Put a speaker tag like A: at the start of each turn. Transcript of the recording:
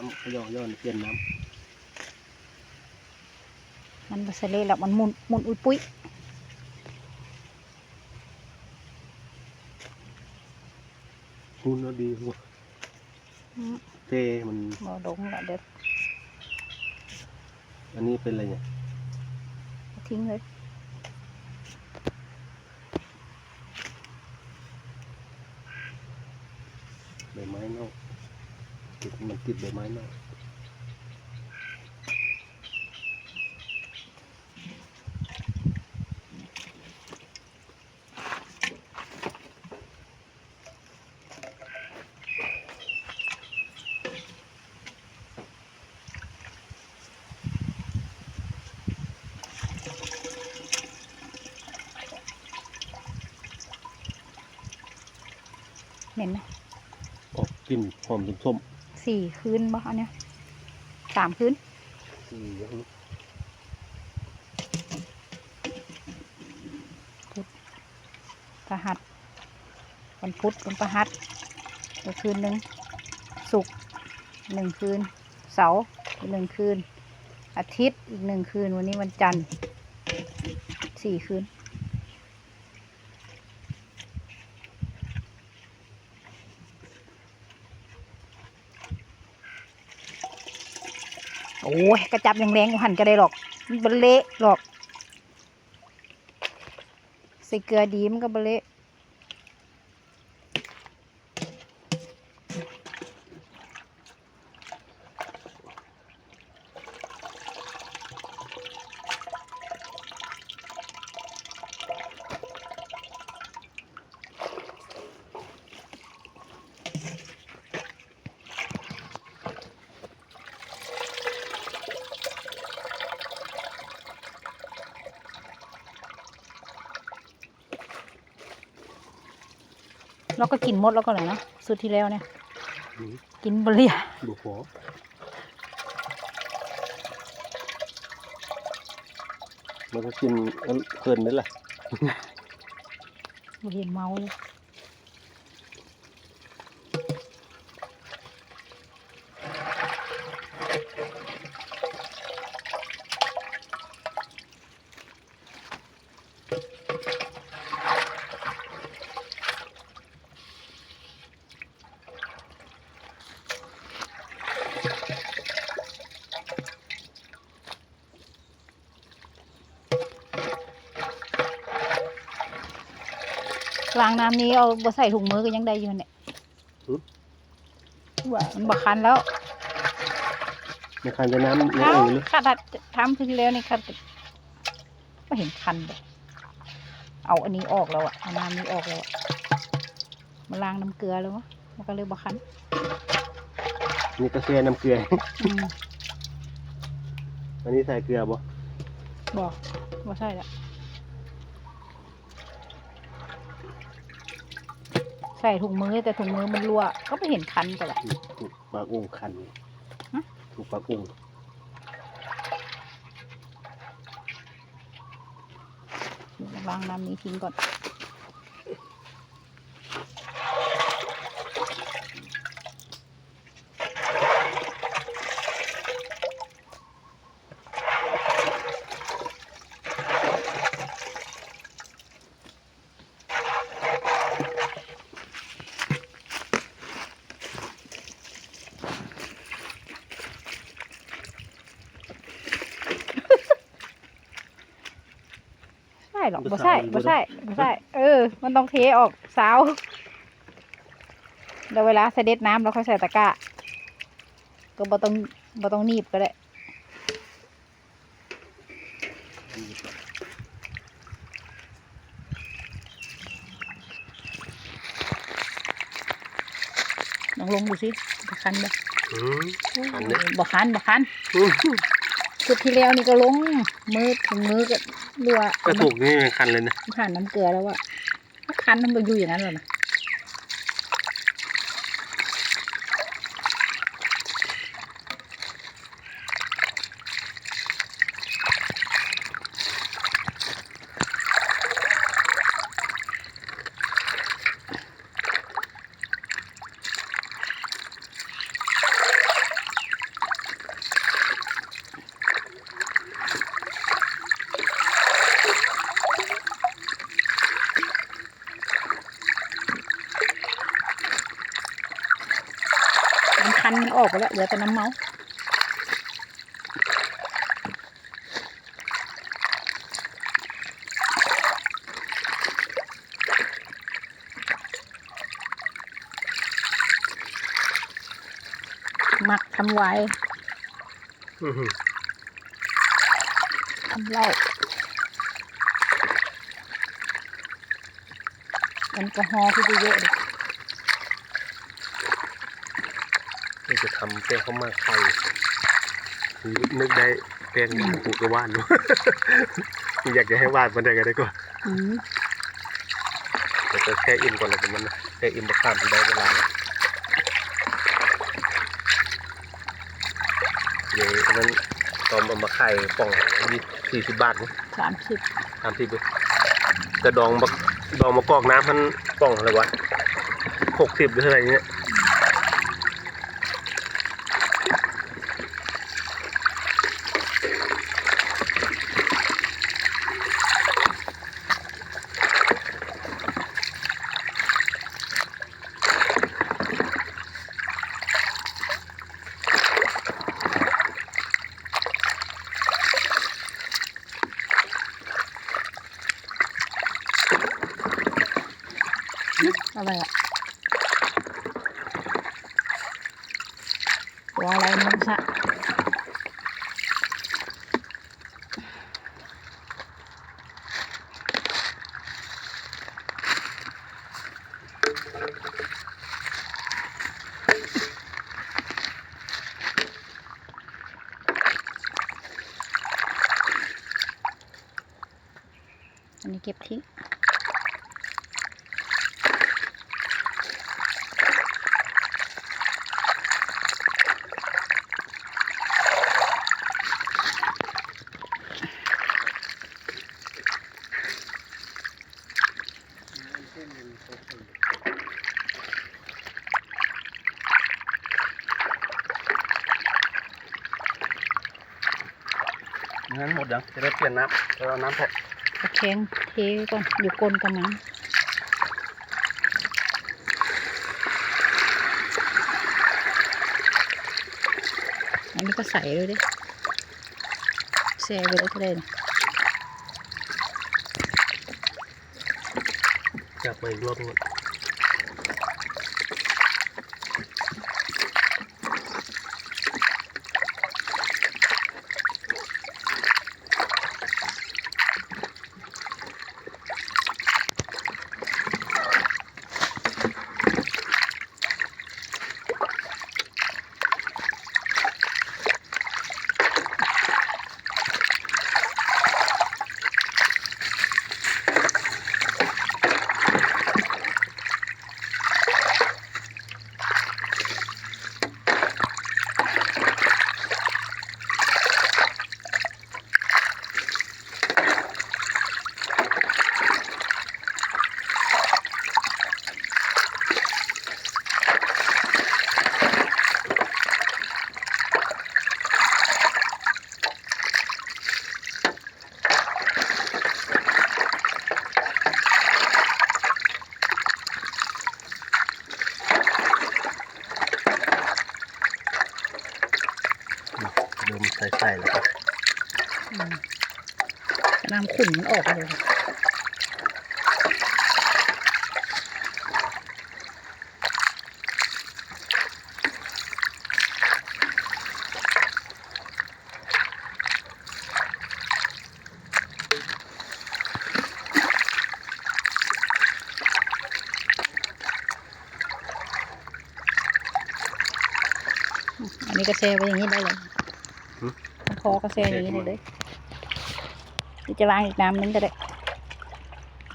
A: น้ำขย่อย่อนเปลี่ยนน้
B: มันบาเสเล่แล้วมันหมุนหมุนอุ้ยปุ้ยำ
A: หุ่นเราดีหัว
B: อืม
A: เทมัน
B: บ่ดงละเด็ด
A: อันนี้เป็นอะไรเนี่ย
B: ทิ้งเลย
A: ใบไม้เน่าติด มันติดใบไม้เน่า
B: เหม็นไหม
A: ออกกลิ่นหอมส้ม
B: สี่คืนบ่อันเนี้ยสามคืน
A: ๆสี่อย่างนี้
B: ประหัสวันพุธวันประหัสอีกคืนหนึ่งศุกร์หนึ่งคืน เสาร์อีกหนึ่งคืน อาทิตย์อีกหนึ่งคืน วันนี้วันจันทร์สี่คืน โอ้ยกระจับยังแรงกว่าหันก็ได้หรอก มันบเละหรอกใส่เกลือดีมันก็บเละ เราก็กินหมดแล้วก็เลยนะสุดที่แล้วเนี่ย
A: อืม
B: กินบเลีย
A: บุฟอมันก็กินอันเพลินนั่นแหละ
B: บเห็นเมาเลย ล้างน้ำนี้เอาบ่ใส่ถุงมือก็ยังได้อยู่เนี่ยว่ามันบ่คันแล้ว
A: ในคันจะน้ำน้ำ
B: เอ้า
A: เอ๋ยเลย
B: ขัดทำที่แล้วนี่ขัดไม่เห็นคันเลยเอาอันนี้ออกแล้วอะเอาน้ำนี้ออกแล้วอะมาล้างน้ำเกลือแล้ววะมันก็เลยบ่คัน
A: นี่กาแฟน้ำเกลือ
B: อืม
A: อันนี้ใส่เกลือบ่
B: บอกว่าใช่ละ ใส่ถุงมือแต่ถุงมือมันรั่ว ก็ไม่เห็นคันกันแหละ
A: ถูกปลาอุ้งคัน
B: ฮะ
A: ถูกปลาอุ้ง
B: ล้างน้ำนี้ทิ้งก่อน หรอกบ่ใช่บ่ใช่บ่ใช่เออ มันต้องเทออกสาวแล้วเวลาเสด็จน้ำเราค่อยใส่ตะกร้าก็บ่ต้องบ่ต้องหนีบก็ได้ลองลงดูสิบ่คันบ่
A: อืมคันเด้
B: บ่คันบ่คัน สุดที่แล้วนี่ก็ลงมือถึงมือก็รัว
A: ก็ถูกนี่เป็นคันเลยนะ
B: ผ่านน้ำเกลือแล้วอะถ้าคันมันก็อยู่อย่างนั้นแหละ นะออกไปแล้วเหลือแต่น้ำเมาหมักทำไว้
A: อื้อหือ
B: ทำเหล้าแอลกอฮอล์ที่เยอะๆเลย
A: จะทำแป้งข้าวหมากไข่นึกได้แป้งกูก็วาดอยู่อยากจะให้วาดมันได้ก็ได้ก่อน
B: อืม
A: เดี๋ยวจะแช่อิ่มก่อนแล้วมันแช่อิ่มประข้ามได้เวลาแล้วเดี๋ยวอันนั้นตอนเอามาไข่ป่องยี่สี่สิบบาทนะ
B: สามสิบ
A: ตามที่ดูจะดองมะดองมะกอกน้ำมันป่องอะไรวะหกสิบหรืออะไรเงี้ย
B: อะไรอะตัวอะไรมันสะ งั้
A: นหมดยังจะได้เปลี่ยนน้ำจะเอาน้ำแพะ
B: ตะแคงเทก่อนอยู่ก้นกระมังอันนี้ก็ใส่เลยดิแช่ไปเลยก็ได้นะ
A: อยากไปรวบหมด เริ่ม ใส่ใส่แล้วก็
B: อืมน้ำขุ่นมันออกเลยอันนี้ก็แช่ไว้อย่างนี้ได้เลย คอกระแซอย่างนี้เลยจะล้างอีกน้ำนึงก็ได้